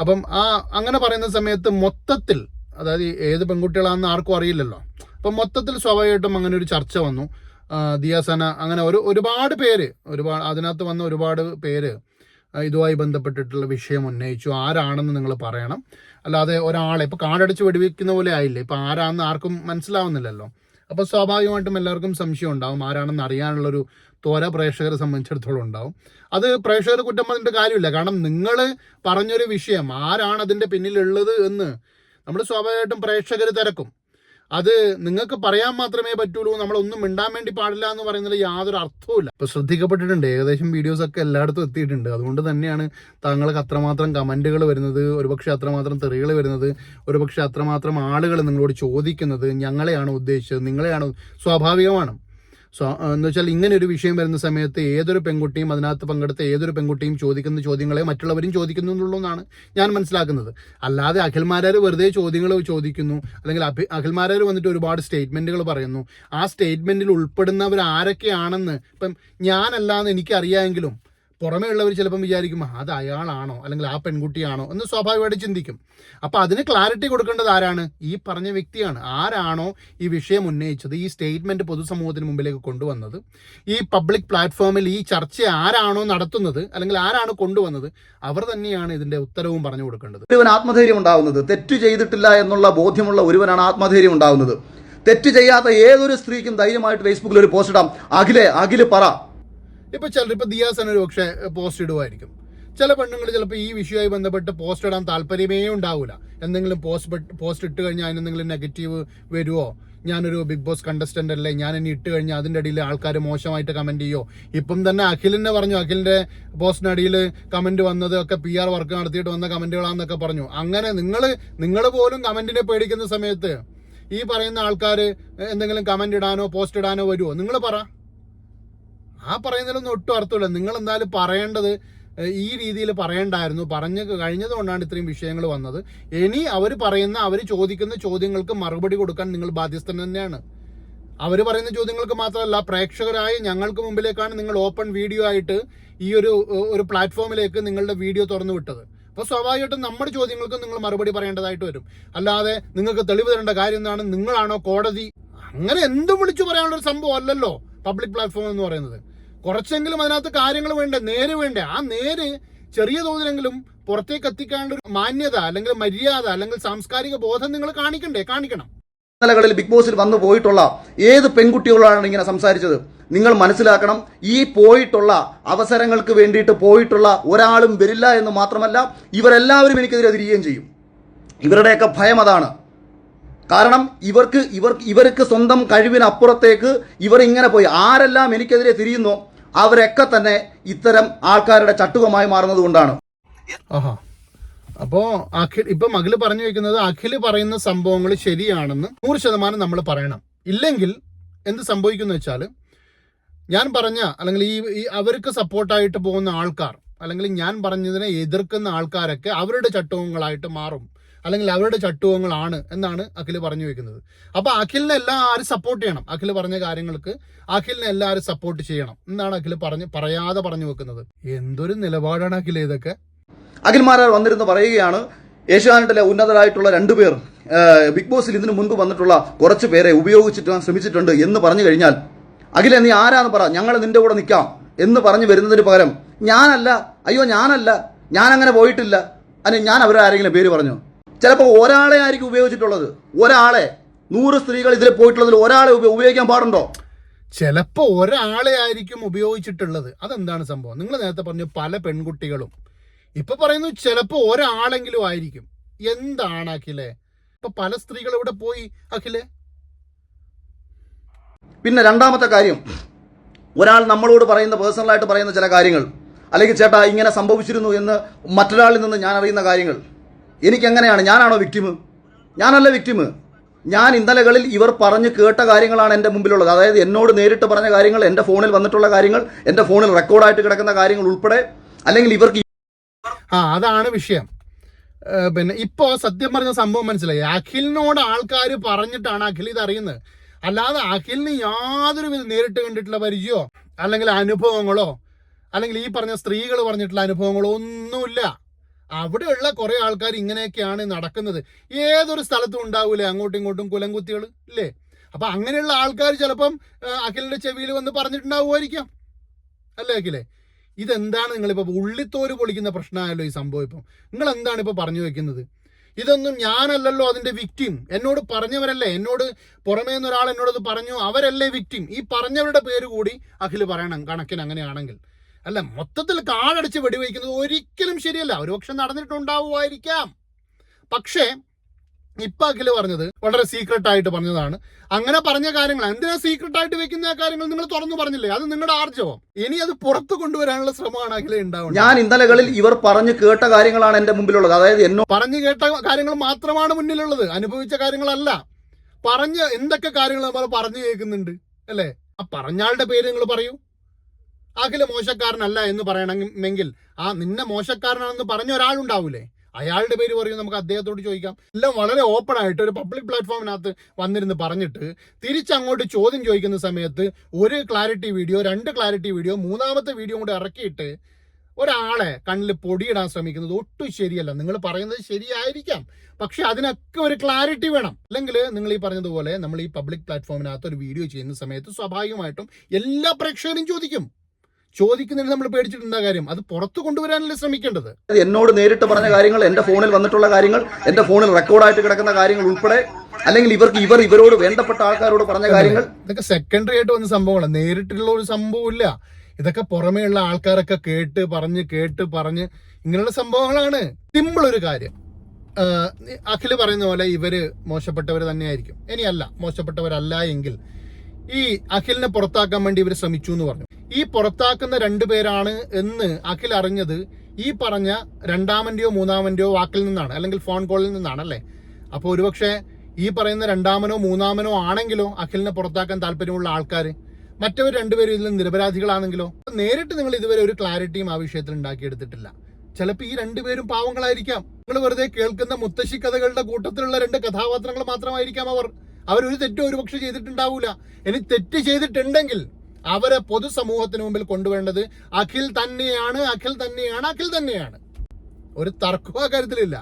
അപ്പം ആ അങ്ങനെ പറയുന്ന സമയത്ത് മൊത്തത്തിൽ അതായത് ഏത് പെൺകുട്ടികളാണെന്ന് ആർക്കും അറിയില്ലല്ലോ. അപ്പം മൊത്തത്തിൽ സ്വാഭാവികമായിട്ടും അങ്ങനെ ഒരു ചർച്ച വന്നു. ദിയാസന അങ്ങനെ ഒരു ഒരുപാട് പേര് ഒരുപാട് അതിനകത്ത് വന്ന ഒരുപാട് പേര് ഇതുമായി ബന്ധപ്പെട്ടിട്ടുള്ള വിഷയം ഉന്നയിച്ചു. ആരാണെന്ന് നിങ്ങൾ പറയണം. അല്ലാതെ ഒരാളെ ഇപ്പോൾ കാടടിച്ച് വെടിവെക്കുന്ന പോലെ ആയില്ലേ? ഇപ്പോൾ ആരാണെന്ന് ആർക്കും മനസ്സിലാവുന്നില്ലല്ലോ. അപ്പൊ സ്വാഭാവികമായിട്ടും എല്ലാവർക്കും സംശയം ഉണ്ടാവും ആരാണെന്ന് അറിയാനുള്ളൊരു തോര പ്രേക്ഷകരെ സംബന്ധിച്ചിടത്തോളം ഉണ്ടാവും. അത് പ്രേക്ഷകർ കുറ്റം പറഞ്ഞിട്ട് കാര്യമില്ല. കാരണം നിങ്ങൾ പറഞ്ഞൊരു വിഷയം ആരാണ് അതിന്റെ പിന്നിലുള്ളത് എന്ന് നമ്മൾ സ്വാഭാവികമായിട്ടും പ്രേക്ഷകർ തിരക്കും. അത് നിങ്ങൾക്ക് പറയാൻ മാത്രമേ പറ്റുള്ളൂ. നമ്മളൊന്നും മിണ്ടാൻ വേണ്ടി പാടില്ല എന്ന് പറയുന്നതിൽ യാതൊരു അർത്ഥവുമില്ല. ഇപ്പൊ ശ്രദ്ധിക്കപ്പെട്ടിട്ടുണ്ട്. ഏകദേശം വീഡിയോസ് ഒക്കെ എല്ലായിടത്തും എത്തിയിട്ടുണ്ട്. അതുകൊണ്ട് തന്നെയാണ് താങ്കൾക്ക് അത്രമാത്രം കമന്റുകൾ വരുന്നത് ഒരുപക്ഷെ അത്രമാത്രം തെറികൾ വരുന്നത് ഒരുപക്ഷെ അത്രമാത്രം ആളുകൾ നിങ്ങളോട് ചോദിക്കുന്നത് ഞങ്ങളെയാണ് ഉദ്ദേശിച്ചത്. നിങ്ങളെയാണ് സ്വാഭാവികമാണ്. സ്വ എന്ന് വെച്ചാൽ ഇങ്ങനെ ഒരു വിഷയം വരുന്ന സമയത്ത് ഏതൊരു പെൺകുട്ടിയും അതിനകത്ത് പങ്കെടുത്ത ഏതൊരു പെൺകുട്ടിയും ചോദിക്കുന്ന ചോദ്യങ്ങളെ മറ്റുള്ളവരും ചോദിക്കുന്നു എന്നുള്ളതാണ് ഞാൻ മനസ്സിലാക്കുന്നത്. അല്ലാതെ അഖിൽമാരാർ വെറുതെ ചോദ്യങ്ങൾ ചോദിക്കുന്നു അല്ലെങ്കിൽ അഭി അഖിൽമാരാർ വന്നിട്ട് ഒരുപാട് സ്റ്റേറ്റ്മെന്റുകൾ പറയുന്നു. ആ സ്റ്റേറ്റ്മെന്റിൽ ഉൾപ്പെടുന്നവർ ആരൊക്കെയാണെന്ന് ഇപ്പം ഞാനല്ലാന്ന് എനിക്കറിയാമെങ്കിലും പുറമേ ഉള്ളവർ ചിലപ്പം വിചാരിക്കും അത് അയാളാണോ? അല്ലെങ്കിൽ ആ പെൺകുട്ടിയാണോ? എന്ന് സ്വാഭാവികമായിട്ട് ചിന്തിക്കും. അപ്പൊ അതിന് ക്ലാരിറ്റി കൊടുക്കേണ്ടത് ആരാണ്? ഈ പറഞ്ഞ വ്യക്തിയാണ്. ആരാണോ ഈ വിഷയം ഉന്നയിച്ചത്? ഈ സ്റ്റേറ്റ്മെന്റ് പൊതുസമൂഹത്തിന് മുമ്പിലേക്ക് കൊണ്ടുവന്നത്? ഈ പബ്ലിക് പ്ലാറ്റ്ഫോമിൽ ഈ ചർച്ച ആരാണോ നടത്തുന്നത്? അല്ലെങ്കിൽ ആരാണ് കൊണ്ടുവന്നത്? അവർ തന്നെയാണ് ഇതിന്റെ ഉത്തരവും പറഞ്ഞു കൊടുക്കേണ്ടത്. ഒരുവൻ ആത്മധൈര്യം ഉണ്ടാവുന്നത് തെറ്റ് ചെയ്തിട്ടില്ല എന്നുള്ള ബോധ്യമുള്ള ഒരുവനാണ് ആത്മധൈര്യം ഉണ്ടാവുന്നത്. തെറ്റ് ചെയ്യാത്ത ഏതൊരു സ്ത്രീക്കും ധൈര്യമായിട്ട് ഫേസ്ബുക്കിൽ ഒരു പോസ്റ്റ് ഇടാം. അഖിലെ അഖിൽ പറ. ഇപ്പൊ ചിലർ ഇപ്പൊ ദിയാസൻ ഒരു പക്ഷേ പോസ്റ്റ് ഇടുമായിരിക്കും ചില പെണ്ണുങ്ങൾ ചിലപ്പോൾ ഈ വിഷയവുമായി ബന്ധപ്പെട്ട് പോസ്റ്റ് ഇടാൻ താല്പര്യമേ ഉണ്ടാവില്ല എന്തെങ്കിലും പോസ്റ്റ് പോസ്റ്റ് ഇട്ട് കഴിഞ്ഞാൽ അതിനെന്തെങ്കിലും നെഗറ്റീവ് വരുമോ ഞാനൊരു ബിഗ് ബോസ് കണ്ടസ്റ്റന്റ് അല്ലേ ഞാൻ ഇനി ഇട്ട് കഴിഞ്ഞാൽ അതിന്റെ അടിയിൽ ആൾക്കാർ മോശമായിട്ട് കമന്റ് ചെയ്യോ? ഇപ്പം തന്നെ അഖിലിനെ പറഞ്ഞു അഖിലിന്റെ പോസ്റ്റിന് അടിയിൽ കമന്റ് വന്നത് ഒക്കെ പി ആർ വർക്ക് നടത്തിയിട്ട് വന്ന കമന്റുകളാന്നൊക്കെ പറഞ്ഞു. അങ്ങനെ നിങ്ങൾ നിങ്ങൾ പോലും കമന്റിനെ പേടിക്കുന്ന സമയത്ത് ഈ പറയുന്ന ആൾക്കാർ എന്തെങ്കിലും കമന്റ് ഇടാനോ പോസ്റ്റ് ഇടാനോ വരുമോ നിങ്ങൾ പറ. ആ പറയുന്നതിലൊന്നും ഒട്ടും അർത്ഥമില്ല. നിങ്ങൾ എന്തായാലും പറയേണ്ടത് ഈ രീതിയിൽ പറയണ്ടായിരുന്നു. പറഞ്ഞ് കഴിഞ്ഞതുകൊണ്ടാണ് ഇത്രയും വിഷയങ്ങൾ വന്നത്. ഇനി അവർ പറയുന്ന അവർ ചോദിക്കുന്ന ചോദ്യങ്ങൾക്ക് മറുപടി കൊടുക്കാൻ നിങ്ങൾ ബാധ്യസ്ഥൻ തന്നെയാണ്. അവർ പറയുന്ന ചോദ്യങ്ങൾക്ക് മാത്രമല്ല പ്രേക്ഷകരായ ഞങ്ങൾക്ക് മുമ്പിലേക്കാണ് നിങ്ങൾ ഓപ്പൺ വീഡിയോ ആയിട്ട് ഈ ഒരു ഒരു പ്ലാറ്റ്ഫോമിലേക്ക് നിങ്ങളുടെ വീഡിയോ തുറന്നു വിട്ടത്. അപ്പോൾ സ്വാഭാവികമായിട്ടും നമ്മുടെ ചോദ്യങ്ങൾക്ക് നിങ്ങൾ മറുപടി പറയേണ്ടതായിട്ട് വരും. അല്ലാതെ നിങ്ങൾക്ക് തെളിവ് തരേണ്ട കാര്യം എന്താണ്? നിങ്ങളാണോ കോടതി? അങ്ങനെ എന്തും വിളിച്ചു പറയാനുള്ള ഒരു സംഭവം അല്ലല്ലോ പബ്ലിക് പ്ലാറ്റ്ഫോം എന്ന് പറയുന്നത്. കുറച്ചെങ്കിലും അതിനകത്ത് കാര്യങ്ങൾ വേണ്ടേ? നേര് വേണ്ടേ? ആ നേര് ചെറിയ തോതിലെങ്കിലും പുറത്തേക്ക് എത്തിക്കാനുള്ള ഒരു മാന്യത അല്ലെങ്കിൽ മര്യാദ അല്ലെങ്കിൽ സാംസ്കാരിക ബോധം നിങ്ങൾ കാണിക്കണ്ടേ? കാണിക്കണം. നിലകളിൽ ബിഗ് ബോസിൽ വന്നു പോയിട്ടുള്ള ഏത് പെൺകുട്ടികളാണ് ഇങ്ങനെ സംസാരിച്ചത്? നിങ്ങൾ മനസ്സിലാക്കണം ഈ പോയിട്ടുള്ള അവസരങ്ങൾക്ക് വേണ്ടിയിട്ട് പോയിട്ടുള്ള ഒരാളും വരില്ല എന്ന് മാത്രമല്ല ഇവരെല്ലാവരും എനിക്കെതിരെ തിരികുകയും ചെയ്യും. ഇവരുടെയൊക്കെ ഭയം അതാണ്. കാരണം ഇവർക്ക് ഇവർ ഇവർക്ക് സ്വന്തം കഴിവിനപ്പുറത്തേക്ക് ഇവർ ഇങ്ങനെ പോയി. ആരെല്ലാം എനിക്കെതിരെ തിരിയുന്നോ? അവരൊക്കെ തന്നെ ഇത്തരം ആൾക്കാരുടെ ചട്ടുകമായി മാറുന്നത് കൊണ്ടാണ്. അപ്പോ അഖിൽ ഇപ്പൊ മകൾ പറഞ്ഞു വെക്കുന്നത് അഖിൽ പറയുന്ന സംഭവങ്ങൾ ശരിയാണെന്ന് നൂറ് ശതമാനം നമ്മൾ പറയണം. ഇല്ലെങ്കിൽ എന്ത് സംഭവിക്കുന്നു വെച്ചാൽ ഞാൻ പറഞ്ഞ അല്ലെങ്കിൽ ഈ അവർക്ക് സപ്പോർട്ടായിട്ട് പോകുന്ന ആൾക്കാർ അല്ലെങ്കിൽ ഞാൻ പറഞ്ഞതിനെ എതിർക്കുന്ന ആൾക്കാരൊക്കെ അവരുടെ ചട്ടുകങ്ങളായിട്ട് മാറും. അല്ലെങ്കിൽ അവരുടെ ചട്ടുവങ്ങളാണ് എന്നാണ് അഖിൽ പറഞ്ഞു വെക്കുന്നത്. അപ്പോൾ അഖിലിനെ എല്ലാവരും സപ്പോർട്ട് ചെയ്യണം. അഖിൽ പറഞ്ഞ കാര്യങ്ങൾക്ക് അഖിലിനെ എല്ലാവരും സപ്പോർട്ട് ചെയ്യണം എന്നാണ് അഖിൽ പറഞ്ഞ് പറയാതെ പറഞ്ഞു വെക്കുന്നത്. എന്തൊരു നിലപാടാണ് അഖിൽ ഇതൊക്കെ? അഖിൽമാരാർ വന്നിരുന്ന് പറയുകയാണ് ഏഷ്യാനെറ്റിലെ ഉന്നതരായിട്ടുള്ള രണ്ടുപേർ പേർ ബിഗ് ബോസിൽ ഇതിനു മുൻപ് വന്നിട്ടുള്ള കുറച്ച് പേരെ ഉപയോഗിച്ചിട്ട് ശ്രമിച്ചിട്ടുണ്ട് എന്ന് പറഞ്ഞു കഴിഞ്ഞാൽ അഖിലെ നീ ആരാന്ന് പറ ഞങ്ങൾ നിന്റെ കൂടെ നിൽക്കാം എന്ന് പറഞ്ഞു വരുന്നതിന് പകരം ഞാനല്ല അയ്യോ ഞാനല്ല ഞാൻ അങ്ങനെ പോയിട്ടില്ല അല്ലെങ്കിൽ ഞാൻ അവരെ ആരെങ്കിലും പേര് പറഞ്ഞു? ചിലപ്പോൾ ഒരാളെ ആയിരിക്കും ഉപയോഗിച്ചിട്ടുള്ളത്. ഒരാളെ. നൂറ് സ്ത്രീകൾ ഇതിൽ പോയിട്ടുള്ളതിൽ ഒരാളെ ഉപയോഗിക്കാൻ പാടുണ്ടോ? ചിലപ്പോൾ ഒരാളെ ആയിരിക്കും ഉപയോഗിച്ചിട്ടുള്ളത്. അതെന്താണ് സംഭവം? നിങ്ങൾ നേരത്തെ പറഞ്ഞു പല പെൺകുട്ടികളും. ഇപ്പൊ പറയുന്നു ചിലപ്പോൾ ഒരാളെങ്കിലും ആയിരിക്കും. എന്താണ് അഖിലെ? ഇപ്പൊ പല സ്ത്രീകൾ ഇവിടെ പോയി അഖിലെ? പിന്നെ രണ്ടാമത്തെ കാര്യം. ഒരാൾ നമ്മളോട് പറയുന്ന പേഴ്സണലായിട്ട് പറയുന്ന ചില കാര്യങ്ങൾ. അല്ലെങ്കിൽ ചേട്ടാ ഇങ്ങനെ സംഭവിച്ചിരുന്നു എന്ന് മറ്റൊരാളിൽ നിന്ന് ഞാൻ അറിയുന്ന കാര്യങ്ങൾ. എനിക്കെങ്ങനെയാണ്? ഞാനാണോ വിക്ടിമ് ഞാനല്ല വിക്ടിമ് ഞാൻ ഇന്നലകളിൽ ഇവർ പറഞ്ഞ് കേട്ട കാര്യങ്ങളാണ് എന്റെ മുമ്പിലുള്ളത്. അതായത് എന്നോട് നേരിട്ട് പറഞ്ഞ കാര്യങ്ങൾ എന്റെ ഫോണിൽ വന്നിട്ടുള്ള കാര്യങ്ങൾ എന്റെ ഫോണിൽ റെക്കോർഡായിട്ട് കിടക്കുന്ന കാര്യങ്ങൾ ഉൾപ്പെടെ അല്ലെങ്കിൽ ഇവർക്ക് ആ അതാണ് വിഷയം. പിന്നെ ഇപ്പോ സത്യം പറഞ്ഞ സംഭവം മനസ്സിലായി. അഖിലിനോട് ആൾക്കാർ പറഞ്ഞിട്ടാണ് അഖിൽ ഇത് അറിയുന്നത് അല്ലാതെ അഖിലിന് യാതൊരു വിധ നേരിട്ട് കണ്ടിട്ടുള്ള പരിചയമോ അല്ലെങ്കിൽ അനുഭവങ്ങളോ അല്ലെങ്കിൽ ഈ പറഞ്ഞ സ്ത്രീകൾ പറഞ്ഞിട്ടുള്ള അനുഭവങ്ങളോ ഒന്നുമില്ല. അവിടെയുള്ള കുറെ ആൾക്കാർ ഇങ്ങനെയൊക്കെയാണ് നടക്കുന്നത്. ഏതൊരു സ്ഥലത്തും ഉണ്ടാവൂലേ അങ്ങോട്ടും ഇങ്ങോട്ടും കുലംകുത്തികൾ ഇല്ലേ? അപ്പൊ അങ്ങനെയുള്ള ആൾക്കാർ ചിലപ്പം അഖിലിന്റെ ചെവിയിൽ വന്ന് പറഞ്ഞിട്ടുണ്ടാവുമായിരിക്കാം. അല്ലേ അഖിലേ? ഇതെന്താണ് നിങ്ങളിപ്പോ ഉള്ളിത്തോര് പൊളിക്കുന്ന പ്രശ്നമായല്ലോ ഈ സംഭവം ഇപ്പം. നിങ്ങൾ എന്താണ് ഇപ്പോൾ പറഞ്ഞു വെക്കുന്നത്? ഇതൊന്നും ഞാനല്ലല്ലോ അതിന്റെ വിക്ടിം എന്നോട് പറഞ്ഞവരല്ലേ? എന്നോട് പുറമേ നിന്ന് ഒരാൾ എന്നോട് ഇത് പറഞ്ഞു. അവരല്ലേ വിക്ടിം ഈ പറഞ്ഞവരുടെ പേര് കൂടി അഖിൽ പറയണം. കണക്കിന് അങ്ങനെയാണെങ്കിൽ. അല്ല മൊത്തത്തിൽ കാടടിച്ച് വെടിവെക്കുന്നത് ഒരിക്കലും ശരിയല്ല. ഒരു ഒരുപക്ഷെ നടന്നിട്ടുണ്ടാവുമായിരിക്കാം. പക്ഷേ ഇപ്പൊ അഖിൽ പറഞ്ഞത് വളരെ സീക്രട്ട് ആയിട്ട് പറഞ്ഞതാണ്. അങ്ങനെ പറഞ്ഞ കാര്യങ്ങൾ എന്തിനാ സീക്രട്ട് ആയിട്ട് വെക്കുന്ന കാര്യങ്ങൾ നിങ്ങൾ തുറന്നു പറഞ്ഞില്ലേ? അത് നിങ്ങളുടെ ആർജവം. ഇനി അത് പുറത്തു കൊണ്ടുവരാനുള്ള ശ്രമമാണ് അഖില ഉണ്ടാവുന്നത് ഞാൻ ഇന്നലകളിൽ ഇവർ പറഞ്ഞു കേട്ട കാര്യങ്ങളാണ് എന്റെ മുമ്പിലുള്ളത്. അതായത് എന്നോ പറഞ്ഞു കേട്ട കാര്യങ്ങൾ മാത്രമാണ് മുന്നിലുള്ളത്. അനുഭവിച്ച കാര്യങ്ങളല്ല. പറഞ്ഞ എന്തൊക്കെ കാര്യങ്ങൾ നമ്മൾ പറഞ്ഞു കേൾക്കുന്നുണ്ട്? അല്ലേ? ആ പറഞ്ഞാളുടെ പേര് നിങ്ങൾ പറയൂ. അഖില മോശക്കാരനല്ല എന്ന് പറയണമെങ്കിൽ ആ നിന്നെ മോശക്കാരനാണെന്ന് പറഞ്ഞ ഒരാളുണ്ടാവൂലേ? അയാളുടെ പേര് പറയും നമുക്ക് അദ്ദേഹത്തോട് ചോദിക്കാം. എല്ലാം വളരെ ഓപ്പൺ ആയിട്ട് ഒരു പബ്ലിക് പ്ലാറ്റ്ഫോമിനകത്ത് വന്നിരുന്ന് പറഞ്ഞിട്ട് തിരിച്ചങ്ങോട്ട് ചോദ്യം ചോദിക്കുന്ന സമയത്ത് ഒരു ക്ലാരിറ്റി വീഡിയോ രണ്ട് ക്ലാരിറ്റി വീഡിയോ മൂന്നാമത്തെ വീഡിയോ കൂടെ ഇറക്കിയിട്ട് ഒരാളെ കണ്ണിൽ പൊടിയിടാൻ ശ്രമിക്കുന്നത് ഒട്ടും ശരിയല്ല. നിങ്ങൾ പറയുന്നത് ശരിയായിരിക്കാം. പക്ഷെ അതിനൊക്കെ ഒരു ക്ലാരിറ്റി വേണം. അല്ലെങ്കിൽ നിങ്ങൾ ഈ പറഞ്ഞതുപോലെ നമ്മൾ ഈ പബ്ലിക് പ്ലാറ്റ്ഫോമിനകത്ത് ഒരു വീഡിയോ ചെയ്യുന്ന സമയത്ത് സ്വാഭാവികമായിട്ടും എല്ലാ പ്രേക്ഷകരും ചോദിക്കും. ചോദിക്കുന്നതിന് നമ്മൾ പേടിച്ചിട്ടുണ്ടാ കാര്യം? അത് പുറത്തു കൊണ്ടുവരാനല്ലേ ശ്രമിക്കേണ്ടത്. എന്നോട് നേരിട്ട് പറഞ്ഞ കാര്യങ്ങൾ എന്റെ ഫോണിൽ വന്നിട്ടുള്ള കാര്യങ്ങൾ എന്റെ ഫോണിൽ റെക്കോർഡായിട്ട് കിടക്കുന്ന കാര്യങ്ങൾ ഉൾപ്പെടെ അല്ലെങ്കിൽ ഇവർക്ക് ഇവർ ഇവരോട് വേണ്ടപ്പെട്ട ആൾക്കാരോട് പറഞ്ഞ കാര്യങ്ങൾ. ഇതൊക്കെ സെക്കൻഡറി ആയിട്ട് വന്ന സംഭവമാണ് നേരിട്ടുള്ള ഒരു സംഭവമില്ല ഇതൊക്കെ പുറമേയുള്ള ആൾക്കാരൊക്കെ കേട്ട് പറഞ്ഞ് കേട്ട് പറഞ്ഞ് ഇങ്ങനെയുള്ള സംഭവങ്ങളാണ്. സിമ്പിൾ ഒരു കാര്യം. അഖിൽ അഖിൽ പറയുന്ന പോലെ ഇവർ മോശപ്പെട്ടവർ തന്നെയായിരിക്കും. ഇനിയല്ല മോശപ്പെട്ടവരല്ല എങ്കിൽ ഈ അഖിലിനെ പുറത്താക്കാൻ വേണ്ടി ഇവർ ശ്രമിച്ചു എന്ന് പറഞ്ഞു. ഈ പുറത്താക്കുന്ന രണ്ടു പേരാണ് എന്ന് അഖിൽ അറിഞ്ഞത് ഈ പറഞ്ഞ രണ്ടാമന്റെയോ മൂന്നാമന്റെയോ വാക്കിൽ നിന്നാണ് അല്ലെങ്കിൽ ഫോൺ കോളിൽ നിന്നാണ് അല്ലേ? അപ്പോൾ ഒരുപക്ഷെ ഈ പറയുന്ന രണ്ടാമനോ മൂന്നാമനോ ആണെങ്കിലോ അഖിലിനെ പുറത്താക്കാൻ താല്പര്യമുള്ള ആൾക്കാർ മറ്റവർ രണ്ടുപേരും ഇതിൽ നിരപരാധികളാണെങ്കിലോ? നേരിട്ട് നിങ്ങൾ ഇതുവരെ ഒരു ക്ലാരിറ്റിയും ആ വിഷയത്തിൽ ഉണ്ടാക്കിയെടുത്തിട്ടില്ല. ചിലപ്പോൾ ഈ രണ്ടുപേരും പാവങ്ങളായിരിക്കാം. നിങ്ങൾ വെറുതെ കേൾക്കുന്ന മുത്തശ്ശി കഥകളുടെ കൂട്ടത്തിലുള്ള രണ്ട് കഥാപാത്രങ്ങൾ മാത്രമായിരിക്കാം അവർ. അവരൊരു തെറ്റും ഒരുപക്ഷെ ചെയ്തിട്ടുണ്ടാവൂല. ഇനി തെറ്റ് ചെയ്തിട്ടുണ്ടെങ്കിൽ അവരെ പൊതുസമൂഹത്തിന് മുമ്പിൽ കൊണ്ടുവേണ്ടത് അഖിൽ തന്നെയാണ് അഖിൽ തന്നെയാണ് അഖിൽ തന്നെയാണ്. ഒരു തർക്കവും ആ കാര്യത്തിലില്ല.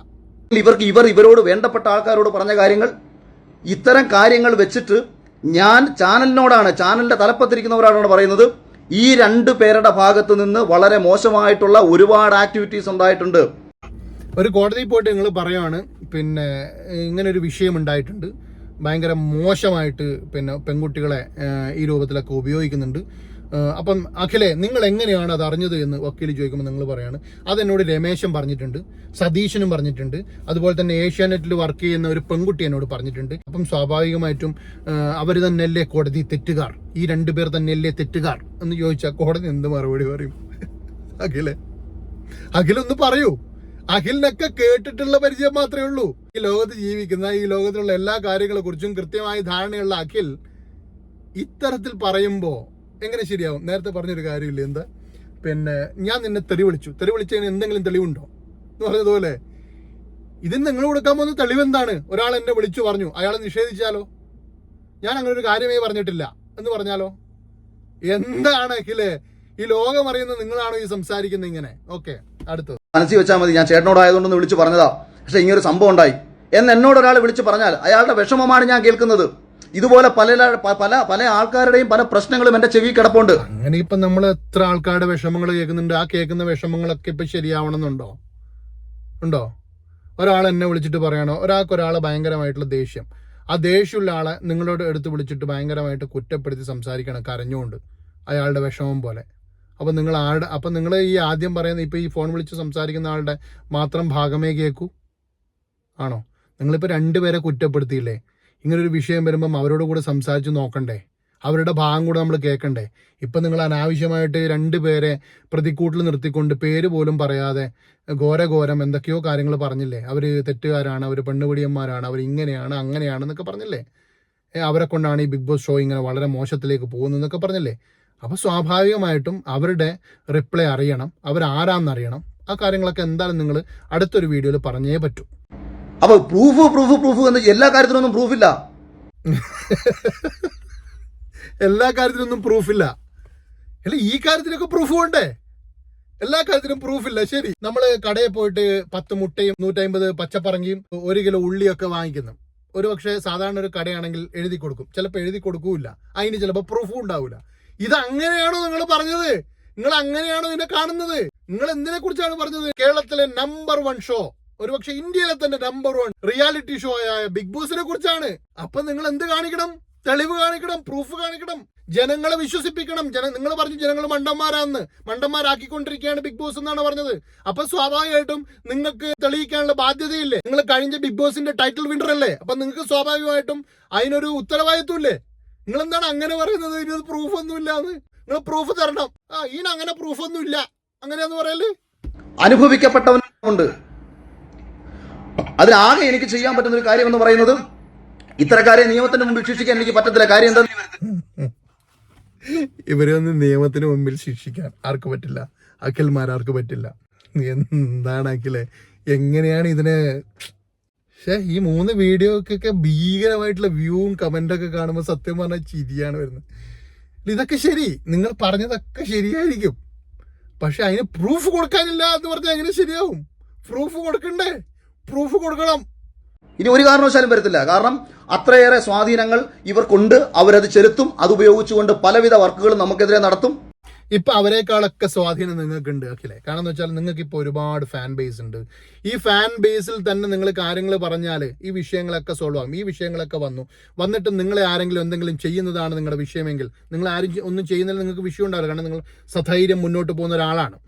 ഇവർക്ക് ഇവർ ഇവരോട് വേണ്ടപ്പെട്ട ആൾക്കാരോട് പറഞ്ഞ കാര്യങ്ങൾ ഇത്തരം കാര്യങ്ങൾ വെച്ചിട്ട് ഞാൻ ചാനലിനോടാണ് ചാനലിന്റെ തലപ്പത്തിരിക്കുന്നവരാണ് പറയുന്നത്. ഈ രണ്ടു പേരുടെ ഭാഗത്ത് നിന്ന് വളരെ മോശമായിട്ടുള്ള ഒരുപാട് ആക്ടിവിറ്റീസ് ഉണ്ടായിട്ടുണ്ട്. ഒരു കോടതിയിൽ പോയിട്ട് നിങ്ങൾ പറയുവാണ് പിന്നെ ഇങ്ങനെ ഒരു വിഷയം ഉണ്ടായിട്ടുണ്ട്. ഭയങ്കര മോശമായിട്ട് പിന്നെ പെൺകുട്ടികളെ ഈ രൂപത്തിലൊക്കെ ഉപയോഗിക്കുന്നുണ്ട്. അപ്പം അഖിലെ നിങ്ങൾ എങ്ങനെയാണ് അത് അറിഞ്ഞത് എന്ന് വക്കീൽ ചോദിക്കുമ്പോൾ നിങ്ങൾ പറയാണ്. അതെന്നോട് രമേശൻ പറഞ്ഞിട്ടുണ്ട് സതീശനും പറഞ്ഞിട്ടുണ്ട് അതുപോലെ തന്നെ ഏഷ്യാനെറ്റിൽ വർക്ക് ചെയ്യുന്ന ഒരു പെൺകുട്ടി എന്നോട് പറഞ്ഞിട്ടുണ്ട്. അപ്പം സ്വാഭാവികമായിട്ടും അവർ തന്നെയല്ലേ കോടതി തെറ്റുകാർ? ഈ രണ്ടുപേർ തന്നെയല്ലേ തെറ്റുകാർ? എന്ന് ചോദിച്ചാൽ കോടതി എന്ത് മറുപടി പറയും? അഖിലെ അഖിലൊന്ന് പറയൂ. അഖിലിനൊക്കെ കേട്ടിട്ടുള്ള പരിചയം മാത്രമേ ഉള്ളൂ. ഈ ലോകത്ത് ജീവിക്കുന്ന ഈ ലോകത്തിലുള്ള എല്ലാ കാര്യങ്ങളെ കുറിച്ചും കൃത്യമായ ധാരണയുള്ള അഖിൽ ഇത്തരത്തിൽ പറയുമ്പോൾ എങ്ങനെ ശരിയാവും? നേരത്തെ പറഞ്ഞൊരു കാര്യമില്ല എന്താ? പിന്നെ ഞാൻ നിന്നെ തെറി വിളിച്ചു തെറി വിളിച്ചതിന് എന്തെങ്കിലും തെളിവുണ്ടോ? എന്ന് പറഞ്ഞതുപോലെ ഇതിന് നിങ്ങൾ കൊടുക്കാൻ പോകുന്ന തെളിവെന്താണ്? ഒരാൾ എന്നെ വിളിച്ചു പറഞ്ഞു. അയാളെ നിഷേധിച്ചാലോ? ഞാൻ അങ്ങനെ ഒരു കാര്യമേ പറഞ്ഞിട്ടില്ല. എന്ന് പറഞ്ഞാലോ? എന്താണ് അഖിലെ? ഈ ലോകം അറിയുന്ന നിങ്ങളാണോ ഈ സംസാരിക്കുന്നത് ഇങ്ങനെ? ഓക്കെ. അടുത്തത്. മനസ്സിൽ വെച്ചാൽ മതി. ഞാൻ ചേട്ടനോടായതുകൊണ്ടൊന്ന് വിളിച്ചു പറഞ്ഞതാ. പക്ഷെ ഇങ്ങനൊരു സംഭവം ഉണ്ടായി. എന്ന് എന്നോട് ഒരാൾ വിളിച്ചു പറഞ്ഞാൽ അയാളുടെ വിഷമമാണ് ഞാൻ കേൾക്കുന്നത്. ഇതുപോലെ പല പല പല ആൾക്കാരുടെയും പല പ്രശ്നങ്ങളും എന്റെ ചെവി കിടപ്പുണ്ട്. അങ്ങനെ ഇപ്പൊ നമ്മൾ എത്ര ആൾക്കാരുടെ വിഷമങ്ങൾ കേൾക്കുന്നുണ്ട്? ആ കേൾക്കുന്ന വിഷമങ്ങളൊക്കെ ഇപ്പൊ ശരിയാവണമെന്നുണ്ടോ? ഉണ്ടോ? ഒരാൾ എന്നെ വിളിച്ചിട്ട് പറയണോ? ഒരാൾക്ക് ഒരാളെ ഭയങ്കരമായിട്ടുള്ള ദേഷ്യം. ആ ദേഷ്യമുള്ള ആളെ നിങ്ങളോട് എടുത്ത് വിളിച്ചിട്ട് ഭയങ്കരമായിട്ട് കുറ്റപ്പെടുത്തി സംസാരിക്കണം കരഞ്ഞുകൊണ്ട്. അയാളുടെ വിഷമം പോലെ. അപ്പൊ നിങ്ങൾ ആളുടെ അപ്പൊ നിങ്ങൾ ഈ ആദ്യം പറയുന്ന ഇപ്പൊ ഈ ഫോൺ വിളിച്ച് സംസാരിക്കുന്ന ആളുടെ മാത്രം ഭാഗമേ കേൾക്കൂ? ആണോ? നിങ്ങളിപ്പോ രണ്ടുപേരെ കുറ്റപ്പെടുത്തിയില്ലേ? ഇങ്ങനൊരു വിഷയം വരുമ്പം അവരോട് കൂടെ സംസാരിച്ച് നോക്കണ്ടേ? അവരുടെ ഭാഗം കൂടെ നമ്മൾ കേൾക്കണ്ടേ? ഇപ്പം നിങ്ങൾ അനാവശ്യമായിട്ട് രണ്ട് പേരെ പ്രതിക്കൂട്ടിൽ നിർത്തിക്കൊണ്ട് പേര് പോലും പറയാതെ ഘോരഘോരം എന്തൊക്കെയോ കാര്യങ്ങൾ പറഞ്ഞില്ലേ? അവർ തെറ്റുകാരാണ് അവർ പെണ്ണുപിടിയന്മാരാണ് അവർ ഇങ്ങനെയാണ് അങ്ങനെയാണ് എന്നൊക്കെ പറഞ്ഞില്ലേ? അവരെ കൊണ്ടാണ് ഈ ബിഗ് ബോസ് ഷോ ഇങ്ങനെ വളരെ മോശത്തിലേക്ക് പോകുന്നതെന്നൊക്കെ പറഞ്ഞില്ലേ? അപ്പോൾ സ്വാഭാവികമായിട്ടും അവരുടെ റിപ്ലൈ അറിയണം അവരാരാന്നറിയണം ആ കാര്യങ്ങളൊക്കെ എന്തായാലും നിങ്ങൾ അടുത്തൊരു വീഡിയോയിൽ പറഞ്ഞേ പറ്റൂ. അപ്പോൾ പ്രൂഫ് പ്രൂഫ് പ്രൂഫ് എന്ന് എല്ലാ കാര്യത്തിനൊന്നും പ്രൂഫില്ല എല്ലാ കാര്യത്തിനൊന്നും പ്രൂഫില്ല അല്ല ഈ കാര്യത്തിനൊക്കെ പ്രൂഫ് വേണ്ടേ എല്ലാ കാര്യത്തിനും പ്രൂഫില്ല ശരി. നമ്മൾ കടയിൽ പോയിട്ട് പത്ത് മുട്ടയും നൂറ്റമ്പത് പച്ചപ്പറങ്ങിയും ഒരു കിലോ ഉള്ളിയൊക്കെ വാങ്ങിക്കുന്നു. ഒരു പക്ഷേ സാധാരണ ഒരു കടയാണെങ്കിൽ എഴുതി കൊടുക്കും. ചിലപ്പോൾ എഴുതി കൊടുക്കൂല അതിന് ചിലപ്പോൾ പ്രൂഫും ഉണ്ടാവില്ല ഇത് അങ്ങനെയാണോ നിങ്ങൾ പറഞ്ഞത്? നിങ്ങൾ അങ്ങനെയാണോ ഇതിനെ കാണുന്നത്? നിങ്ങൾ എന്തിനെ കുറിച്ചാണ് പറഞ്ഞത്? കേരളത്തിലെ നമ്പർ വൺ ഷോ ഒരുപക്ഷെ ഇന്ത്യയിലെ തന്നെ നമ്പർ വൺ റിയാലിറ്റി ഷോ ആയ ബിഗ് ബോസിനെ കുറിച്ചാണ്. അപ്പൊ നിങ്ങൾ എന്ത് കാണിക്കണം? തെളിവ് കാണിക്കണം പ്രൂഫ് കാണിക്കണം. ജനങ്ങളെ വിശ്വസിപ്പിക്കണം. ജന നിങ്ങൾ പറഞ്ഞു ജനങ്ങൾ മണ്ടന്മാരാന്ന്. മണ്ടന്മാരാക്കിക്കൊണ്ടിരിക്കുകയാണ് ബിഗ് ബോസ് എന്നാണ് പറഞ്ഞത്. അപ്പൊ സ്വാഭാവികമായിട്ടും നിങ്ങൾക്ക് തെളിയിക്കാനുള്ള ബാധ്യതയില്ലേ? നിങ്ങൾ കഴിഞ്ഞ ബിഗ് ബോസിന്റെ ടൈറ്റിൽ വിന്നർ അല്ലേ? അപ്പൊ നിങ്ങൾക്ക് സ്വാഭാവികമായിട്ടും അതിനൊരു ഉത്തരവാദിത്വം ഇല്ലേ? നിങ്ങൾ എന്താണ് അങ്ങനെ പറയുന്നത്? ഇതിന് പ്രൂഫ് ഒന്നും ഇല്ലാന്ന് നിങ്ങൾ പ്രൂഫ് തരണം. ആ ഇതിന് അങ്ങനെ പ്രൂഫ് ഒന്നും ഇല്ല അങ്ങനെയാന്ന് പറയൽ? അനുഭവിക്കപ്പെട്ടവനുണ്ട് അതിനാകെ എനിക്ക് ചെയ്യാൻ പറ്റുന്ന ഒരു കാര്യം എന്ന് പറയുന്നത് ഇത്തരക്കാരെ നിയമത്തിന് മുമ്പിൽ ശിക്ഷിക്കാൻ എനിക്ക് പറ്റത്തില്ല. കാര്യം എന്താ ഇവരെ ഒന്ന് നിയമത്തിന് മുമ്പിൽ ശിക്ഷിക്കാൻ ആർക്ക് പറ്റില്ല? അഖിൽമാരാർക്ക് പറ്റില്ല. എന്താണ് അഖിലെ? എങ്ങനെയാണ് ഇതിനെ പക്ഷേ ഈ മൂന്ന് വീഡിയോക്കൊക്കെ ഭീകരമായിട്ടുള്ള വ്യൂവും കമന്റൊക്കെ കാണുമ്പോൾ സത്യം പറഞ്ഞാൽ ചിരിയാണ് വരുന്നത്. ഇതൊക്കെ ശരി. നിങ്ങൾ പറഞ്ഞതൊക്കെ ശരിയായിരിക്കും. പക്ഷെ അതിന് പ്രൂഫ് കൊടുക്കാനില്ല എന്ന് പറഞ്ഞാൽ എങ്ങനെ ശരിയാവും? പ്രൂഫ് കൊടുക്കണ്ടേ? പ്രൂഫ് കൊടുക്കണം. ഇനി ഒരു കാരണവശാലും വരത്തില്ല. കാരണം അത്രയേറെ സ്വാധീനങ്ങൾ ഇവർക്കുണ്ട്. അവരത് ചെലുത്തും. അത് ഉപയോഗിച്ചുകൊണ്ട് പലവിധ വർക്കുകളും നമുക്കെതിരെ നടത്തും. ഇപ്പൊ അവരെക്കാളൊക്കെ സ്വാധീനം നിങ്ങൾക്കുണ്ട് അഖിലെ. കാരണം എന്ന് വെച്ചാൽ നിങ്ങൾക്ക് ഇപ്പൊ ഒരുപാട് ഫാൻ ബേസ് ഉണ്ട്. ഈ ഫാൻ ബേസിൽ തന്നെ നിങ്ങൾ കാര്യങ്ങൾ പറഞ്ഞാൽ ഈ വിഷയങ്ങളൊക്കെ സോൾവ് ആകും ഈ വിഷയങ്ങളൊക്കെ വന്നു. വന്നിട്ട് നിങ്ങളെ ആരെങ്കിലും എന്തെങ്കിലും ചെയ്യുന്നതാണ് നിങ്ങളുടെ വിഷയമെങ്കിൽ നിങ്ങൾ ആരും ഒന്നും ചെയ്യുന്നില്ല നിങ്ങൾക്ക് വിഷയം ഉണ്ടാവില്ല. കാരണം നിങ്ങൾ സധൈര്യം മുന്നോട്ട് പോകുന്ന ഒരാളാണ്.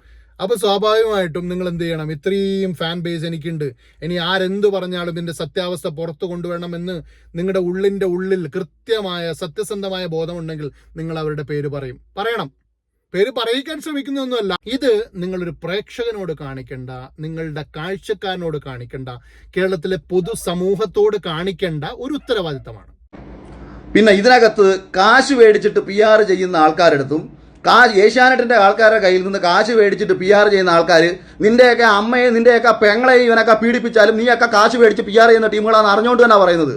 അപ്പോൾ സ്വാഭാവികമായിട്ടും നിങ്ങൾ എന്ത് ചെയ്യണം? ഇത്രയും ഫാൻ ബേസ് എനിക്കുണ്ട്. ഇനി ആരെന്ത് പറഞ്ഞാലും ഇതിന്റെ സത്യാവസ്ഥ പുറത്തു കൊണ്ടുവരണം എന്ന് നിങ്ങളുടെ ഉള്ളിന്റെ ഉള്ളിൽ കൃത്യമായ സത്യസന്ധമായ ബോധമുണ്ടെങ്കിൽ നിങ്ങൾ അവരുടെ പേര് പറയും. പറയണം. പേര് പറയിക്കാൻ ശ്രമിക്കുന്നൊന്നുമല്ല ഇത് നിങ്ങളൊരു പ്രേക്ഷകനോട് കാണിക്കേണ്ട നിങ്ങളുടെ കാഴ്ചക്കാരനോട് കാണിക്കേണ്ട കേരളത്തിലെ പൊതുസമൂഹത്തോട് കാണിക്കേണ്ട ഒരു ഉത്തരവാദിത്തമാണ്. പിന്നെ ഇതിനകത്ത് കാശ് മേടിച്ചിട്ട് പി ആർ ചെയ്യുന്ന ആൾക്കാരെടുത്തും കാശ് ഏഷ്യാനെറ്റിന്റെ ആൾക്കാരുടെ കയ്യിൽ നിന്ന് കാശ് മേടിച്ചിട്ട് പി ആർ ചെയ്യുന്ന ആൾക്കാർ നിന്റെയൊക്കെ അമ്മയെ നിന്റെയൊക്കെ പെങ്ങളെ ഇവനൊക്കെ പീഡിപ്പിച്ചാലും നീയൊക്കെ കാശ് മേടിച്ച് പി ആർ ചെയ്യുന്ന ടീമുകളാണെന്ന് അറിഞ്ഞുകൊണ്ട് തന്നെ പറയുന്നത്.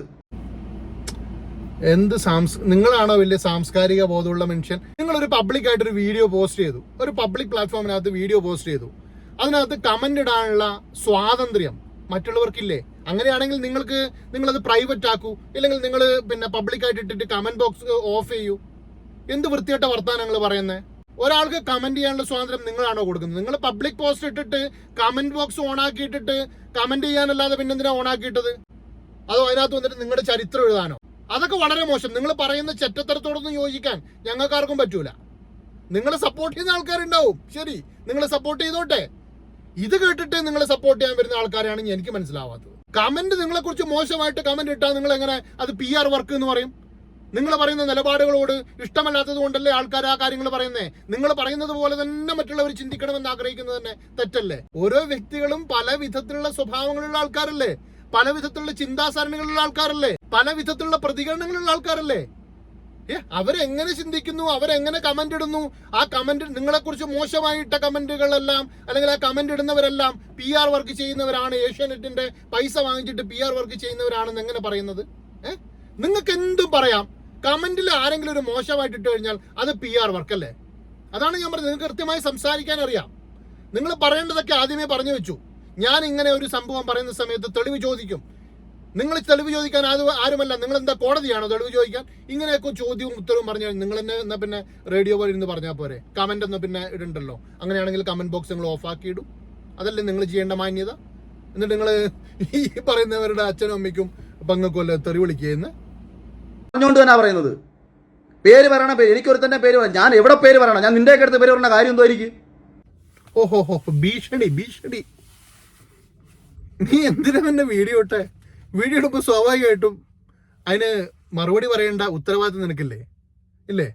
എന്ത് സാംസ് നിങ്ങളാണോ വലിയ സാംസ്കാരിക ബോധമുള്ള മനുഷ്യൻ? നിങ്ങൾ ഒരു പബ്ലിക് ആയിട്ട് ഒരു വീഡിയോ പോസ്റ്റ് ചെയ്തു. ഒരു പബ്ലിക് പ്ലാറ്റ്ഫോമിനകത്ത് വീഡിയോ പോസ്റ്റ് ചെയ്തു. അതിനകത്ത് കമന്റ് ഇടാനുള്ള സ്വാതന്ത്ര്യം മറ്റുള്ളവർക്കില്ലേ? അങ്ങനെയാണെങ്കിൽ നിങ്ങൾക്ക് നിങ്ങളത് പ്രൈവറ്റ് ആക്കൂ. ഇല്ലെങ്കിൽ നിങ്ങൾ പിന്നെ പബ്ലിക്കായിട്ട് ഇട്ടിട്ട് കമന്റ് ബോക്സ് ഓഫ് ചെയ്യൂ. എന്ത് വൃത്തിയായിട്ട വർത്താനങ്ങൾ പറയുന്നത് ഒരാൾക്ക് കമന്റ് ചെയ്യാനുള്ള സ്വാതന്ത്ര്യം നിങ്ങളാണോ കൊടുക്കുന്നത്? നിങ്ങൾ പബ്ലിക് പോസ്റ്റ് ഇട്ടിട്ട് കമന്റ് ബോക്സ് ഓൺ ആക്കിയിട്ടിട്ട് കമന്റ് ചെയ്യാനല്ലാതെ പിന്നെന്തിനാ ഓൺ ആക്കിയിട്ടത്? അതോ അതിനകത്ത് വന്നിട്ട് നിങ്ങളുടെ ചരിത്രം എഴുതാനോ? അതൊക്കെ വളരെ മോശം. നിങ്ങൾ പറയുന്ന ചെറ്റത്തരത്തോടൊന്നും യോജിക്കാൻ ഞങ്ങൾക്കാർക്കും പറ്റൂല. നിങ്ങൾ സപ്പോർട്ട് ചെയ്യുന്ന ആൾക്കാരുണ്ടാവും. ശരി നിങ്ങൾ സപ്പോർട്ട് ചെയ്തോട്ടെ. ഇത് കേട്ടിട്ട് നിങ്ങൾ സപ്പോർട്ട് ചെയ്യാൻ വരുന്ന ആൾക്കാരാണ് എനിക്ക് മനസ്സിലാവാത്തത്. കമന്റ് നിങ്ങളെ കുറിച്ച് മോശമായിട്ട് കമന്റ് ഇട്ടാൽ നിങ്ങൾ എങ്ങനെ അത് പി ആർ വർക്ക് എന്ന് പറയും? നിങ്ങൾ പറയുന്ന നിലപാടുകളോട് ഇഷ്ടമല്ലാത്തത് കൊണ്ടല്ലേ ആൾക്കാർ ആ കാര്യങ്ങൾ പറയുന്നേ? നിങ്ങൾ പറയുന്നത് പോലെ തന്നെ മറ്റുള്ളവർ ചിന്തിക്കണമെന്ന് ആഗ്രഹിക്കുന്നത് തന്നെ തെറ്റല്ലേ? ഓരോ വ്യക്തികളും പല വിധത്തിലുള്ള സ്വഭാവങ്ങളുള്ള ആൾക്കാരല്ലേ? പല വിധത്തിലുള്ള ചിന്താസരണികളുള്ള ആൾക്കാരല്ലേ? പല വിധത്തിലുള്ള പ്രതികരണങ്ങളുള്ള ആൾക്കാരല്ലേ? ഏ അവരെങ്ങനെ ചിന്തിക്കുന്നു? അവരെങ്ങനെ കമന്റ് ഇടുന്നു? ആ കമന്റ് നിങ്ങളെ കുറിച്ച് മോശമായിട്ട കമന്റുകളെല്ലാം അല്ലെങ്കിൽ ആ കമന്റ് ഇടുന്നവരെല്ലാം പി ആർ വർക്ക് ചെയ്യുന്നവരാണ്. ഏഷ്യാനെറ്റിന്റെ പൈസ വാങ്ങിച്ചിട്ട് പി ആർ വർക്ക് ചെയ്യുന്നവരാണെന്ന് എങ്ങനെ പറയുന്നത്? ഏ നിങ്ങൾക്ക് എന്തും പറയാം. കമന്റിൽ ആരെങ്കിലും ഒരു മോശമായിട്ട് ഇട്ട് കഴിഞ്ഞാൽ അത് പി ആർ വർക്ക് അല്ലേ? അതാണ് ഞാൻ പറഞ്ഞത്. നിങ്ങൾക്ക് കൃത്യമായി സംസാരിക്കാൻ അറിയാം. നിങ്ങൾ പറയേണ്ടതൊക്കെ ആദ്യമേ പറഞ്ഞു വെച്ചു. ഞാൻ ഇങ്ങനെ ഒരു സംഭവം പറയുന്ന സമയത്ത് തെളിവ് ചോദിക്കും. നിങ്ങൾ തെളിവ് ചോദിക്കാൻ അത് ആരുമല്ല. നിങ്ങൾ എന്താ കോടതിയാണോ തെളിവ് ചോദിക്കാൻ? ഇങ്ങനെയൊക്കെ ചോദ്യവും ഉത്തരവും പറഞ്ഞു നിങ്ങൾ എന്നെ എന്നാ പിന്നെ റേഡിയോ പോലെ ഇരുന്ന് പറഞ്ഞാൽ പോരെ. കമന്റ് ഒന്ന് പിന്നെ ഇടണ്ടല്ലോ. അങ്ങനെയാണെങ്കിൽ കമന്റ് ബോക്സ് നിങ്ങൾ ഓഫ് ആക്കി ഇടും. അതല്ലേ നിങ്ങൾ ചെയ്യേണ്ട മാന്യത? എന്നിട്ട് നിങ്ങൾ ഈ പറയുന്നവരുടെ അച്ഛനും അമ്മയ്ക്കും പങ്ങൾക്കുമല്ല തെറി വിളിക്കുകയെന്ന് പറഞ്ഞുകൊണ്ട് തന്നെ പറയുന്നത്. പേര് പറയണ പേര്. എനിക്ക് ഒരുത്തന്റെ പേര് പറയാം ഞാൻ എവിടെ പേര് പറയണം? ഞാൻ നിന്റെ അടുത്ത് പേര് പറഞ്ഞ കാര്യം എന്തോ എനിക്ക്? ഓഹോ. ഭീഷണി ഭീഷണി. നീ എന്തിനാ എന്റെ വീഡിയോ ഇട്ടെ? വീഡിയോ ഇടുമ്പോൾ സ്വാഭാവികമായിട്ടും അതിന് മറുപടി പറയേണ്ട ഉത്തരവാദിത്വം നിനക്കില്ലേ? ഇല്ലേ?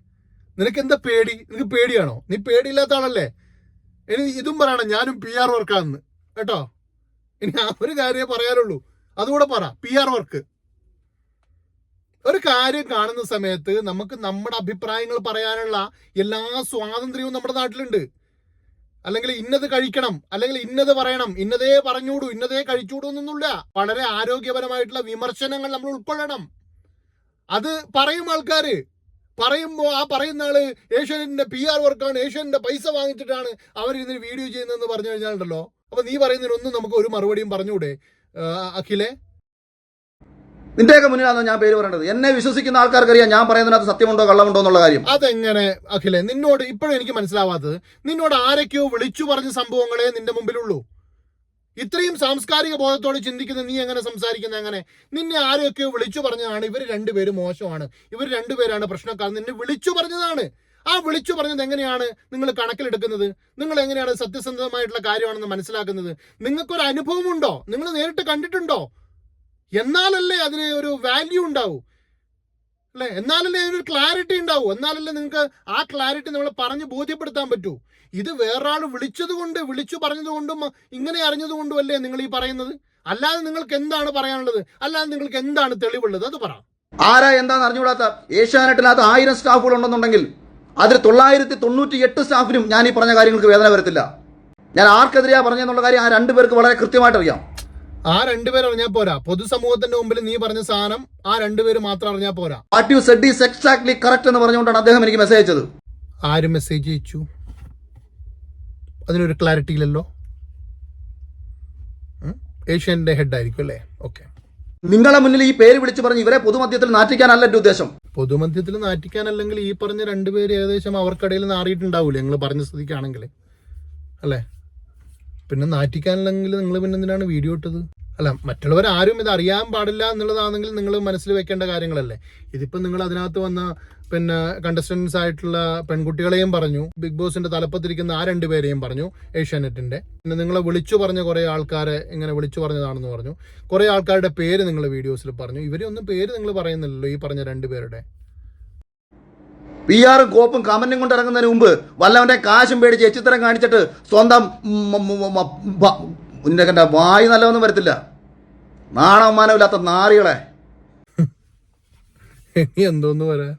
നിനക്ക് എന്താ പേടി? നിനക്ക് പേടിയാണോ? നീ പേടിയില്ലാത്ത ആളല്ലേ? ഇനി ഇതും പറയണം ഞാനും പി ആർ വർക്കാന്ന് കേട്ടോ? ഇനി ആ ഒരു കാര്യമേ പറയാനുള്ളൂ. അതുകൂടെ പറ പി ആർ വർക്ക് ഒരു കാര്യം കാണുന്ന സമയത്ത് നമുക്ക് നമ്മുടെ അഭിപ്രായങ്ങൾ പറയാനുള്ള എല്ലാ സ്വാതന്ത്ര്യവും നമ്മുടെ നാട്ടിലുണ്ട്. അല്ലെങ്കിൽ ഇന്നത് കഴിക്കണം അല്ലെങ്കിൽ ഇന്നത് പറയണം ഇന്നതേ പറഞ്ഞൂടൂ ഇന്നതേ കഴിച്ചൂടൂ എന്നൊന്നുമില്ല. വളരെ ആരോഗ്യപരമായിട്ടുള്ള വിമർശനങ്ങൾ നമ്മൾ ഉൾക്കൊള്ളണം. അത് പറയും ആൾക്കാർ പറയുമ്പോൾ ആ പറയുന്ന ആൾ ഏഷ്യാനെറ്റിന്റെ പി ആർ വർക്കാണ് ഏഷ്യാനെറ്റിന്റെ പൈസ വാങ്ങിച്ചിട്ടാണ് അവർ ഇതിന് വീഡിയോ ചെയ്യുന്നതെന്ന് പറഞ്ഞു കഴിഞ്ഞാലുണ്ടല്ലോ. അപ്പോൾ നീ പറയുന്നതിനൊന്നും നമുക്ക് ഒരു മറുപടിയും പറഞ്ഞുകൂടെ? അഖിലേ? നിന്റെയൊക്കെ മുന്നിലാണോ ഞാൻ പേര് പറയേണ്ടത്? എന്നെ വിശ്വസിക്കുന്ന ആൾക്കാർക്കറിയാം ഞാൻ പറയുന്നതിനകത്ത് സത്യമുണ്ടോ കള്ളമുണ്ടോ എന്നുള്ള കാര്യം. അതെങ്ങനെ അഖിലെ? നിന്നോട് ഇപ്പോഴും എനിക്ക് മനസ്സിലാവാത്തത്. നിന്നോട് ആരൊക്കെയോ വിളിച്ചു പറഞ്ഞ സംഭവങ്ങളെ നിന്റെ മുമ്പിലുള്ളൂ. ഇത്രയും സാംസ്കാരിക ബോധത്തോടെ ചിന്തിക്കുന്ന നീ എങ്ങനെ സംസാരിക്കുന്ന എങ്ങനെ നിന്നെ ആരെയൊക്കെയോ വിളിച്ചു പറഞ്ഞതാണ്. ഇവർ രണ്ടുപേരും മോശമാണ്. ഇവർ രണ്ടുപേരാണ് പ്രശ്നക്കാർ. നിന്നെ വിളിച്ചു പറഞ്ഞതാണ്. ആ വിളിച്ചു പറഞ്ഞത് എങ്ങനെയാണ് നിങ്ങൾ കണക്കിലെടുക്കുന്നത്? നിങ്ങൾ എങ്ങനെയാണ് സത്യസന്ധമായിട്ടുള്ള കാര്യമാണെന്ന് മനസ്സിലാക്കുന്നത്? നിങ്ങൾക്കൊരു അനുഭവമുണ്ടോ? നിങ്ങൾ നേരിട്ട് കണ്ടിട്ടുണ്ടോ? എന്നാലല്ലേ അതിന് ഒരു വാല്യൂ ഉണ്ടാവൂ? അല്ലേ? എന്നാലല്ലേ അതിനൊരു ക്ലാരിറ്റി ഉണ്ടാവൂ? എന്നാലല്ലേ നിങ്ങൾക്ക് ആ ക്ലാരിറ്റി നമ്മളെ പറഞ്ഞ് ബോധ്യപ്പെടുത്താൻ പറ്റൂ? ഇത് വേറൊരാൾ വിളിച്ചത് കൊണ്ട് വിളിച്ചു പറഞ്ഞത് കൊണ്ടും ഇങ്ങനെ അറിഞ്ഞത് കൊണ്ടും അല്ലേ നിങ്ങൾ ഈ പറയുന്നത്? അല്ലാതെ നിങ്ങൾക്ക് എന്താണ് പറയാനുള്ളത്? അല്ലാതെ നിങ്ങൾക്ക് എന്താണ് തെളിവുള്ളത്? അത് പറ. ആരാ എന്താന്ന് അറിഞ്ഞുകൂടാത്ത? ഏഷ്യാനെറ്റിനകത്ത് ആയിരം സ്റ്റാഫുകൾ ഉണ്ടെന്നുണ്ടെങ്കിൽ അതിൽ തൊള്ളായിരത്തി തൊണ്ണൂറ്റി എട്ട് സ്റ്റാഫിനും ഞാൻ ഈ പറഞ്ഞ കാര്യങ്ങൾക്ക് വേദന വരത്തില്ല. ഞാൻ ആർക്കെതിരെയാ പറഞ്ഞെന്നുള്ള കാര്യം ആ രണ്ടുപേർക്ക് വളരെ കൃത്യമായിട്ട് അറിയാം ആ രണ്ടുപേർ അറിഞ്ഞാൽ പോരാ. പൊതുസമൂഹത്തിന്റെ മുമ്പിൽ നീ പറഞ്ഞ സാധനം ആ രണ്ടുപേര് മാത്രം അറിഞ്ഞാൽ പോരാ. What you said is exactly correct എന്ന് പറഞ്ഞുകൊണ്ടാണ് അദ്ദേഹം എനിക്ക് മെസ്സേജ് അയച്ചത്. ആര് മെസ്സേജ് അയച്ചു? അതിനൊരു ക്ലാരിറ്റി ഇല്ലല്ലോ? ഏഷ്യന്റെ ഹെഡ് ആയിരിക്കും അല്ലേ? ഓക്കെ നിങ്ങളെ മുന്നിൽ ഈ പേര് വിളിച്ചു പറഞ്ഞ് ഇവരെ പൊതുമധ്യത്തിൽ നാറ്റിക്കാനല്ല എന്റെ ഉദ്ദേശം. പൊതുമധ്യത്തിൽ നാറ്റിക്കാനല്ലെങ്കിൽ ഈ പറഞ്ഞ രണ്ടുപേര് ഏകദേശം അവർക്കിടയിൽ നാറിയിട്ടുണ്ടാവൂലേ? നിങ്ങൾ പറഞ്ഞ സ്ഥിതിക്കാണെങ്കിൽ. അല്ലേ? പിന്നെ നാറ്റിക്കാനല്ലെങ്കിൽ നിങ്ങൾ പിന്നെ എന്തിനാണ് വീഡിയോ ഇട്ടത്? അല്ല മറ്റുള്ളവർ ആരും ഇത് അറിയാൻ പാടില്ല എന്നുള്ളതാണെങ്കിൽ നിങ്ങൾ മനസ്സിൽ വെക്കേണ്ട കാര്യങ്ങളല്ലേ? ഇതിപ്പോൾ നിങ്ങൾ അതിനകത്ത് വന്ന പിന്നെ കണ്ടസ്റ്റൻസ് ആയിട്ടുള്ള പെൺകുട്ടികളെയും പറഞ്ഞു ബിഗ് ബോസിന്റെ തലപ്പത്തിരിക്കുന്ന ആ രണ്ടുപേരെയും പറഞ്ഞു ഏഷ്യാനെറ്റിന്റെ. പിന്നെ നിങ്ങളെ വിളിച്ചു പറഞ്ഞ കുറേ ആൾക്കാരെ ഇങ്ങനെ വിളിച്ചു പറഞ്ഞതാണെന്ന് പറഞ്ഞു. കുറേ ആൾക്കാരുടെ പേര് നിങ്ങൾ വീഡിയോസിൽ പറഞ്ഞു. ഇവരെയൊന്നും പേര് നിങ്ങൾ പറയുന്നില്ലല്ലോ ഈ പറഞ്ഞ രണ്ടുപേരുടെ പി ആറും കോപ്പും കമന്റും കൊണ്ട് ഇറങ്ങുന്നതിന് മുമ്പ് വല്ലവന്റെ കാശും പേടിച്ച് എച്ചിത്തരം കാണിച്ചിട്ട് സ്വന്തം കണ്ട വായു നല്ലതൊന്നും വരത്തില്ല. നാണവമാനമില്ലാത്ത നാറികളെ. എന്തോന്ന് പറയാ?